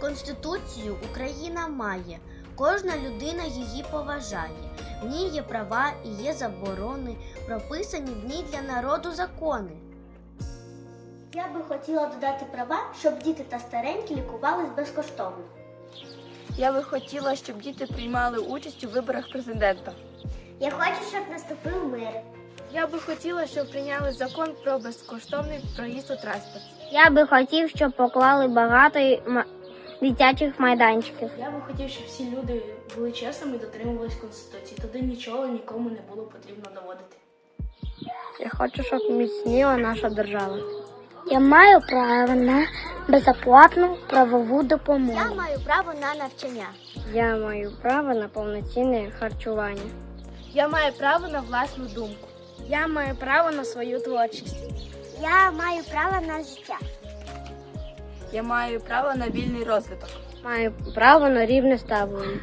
Конституцію Україна має. Кожна людина її поважає. В ній є права і є заборони, прописані в ній для народу закони. Я би хотіла додати права, щоб діти та старенькі лікувались безкоштовно. Я би хотіла, щоб діти приймали участь у виборах президента. Я хочу, щоб наступив мир. Я би хотіла, щоб прийняли закон про безкоштовний проїзд у транспорт. Я би хотів, щоб поклали багато дитячих майданчиків. Я би хотів, щоб всі люди були чесними і дотримувались Конституції. Тоді нічого нікому не було потрібно доводити. Я хочу, щоб міцніла наша держава. Я маю право на безоплатну правову допомогу. Я маю право на навчання. Я маю право на повноцінне харчування. Я маю право на власну думку. Я маю право на свою творчість. Я маю право на життя. Я маю право на вільний розвиток. Маю право на рівне ставлення.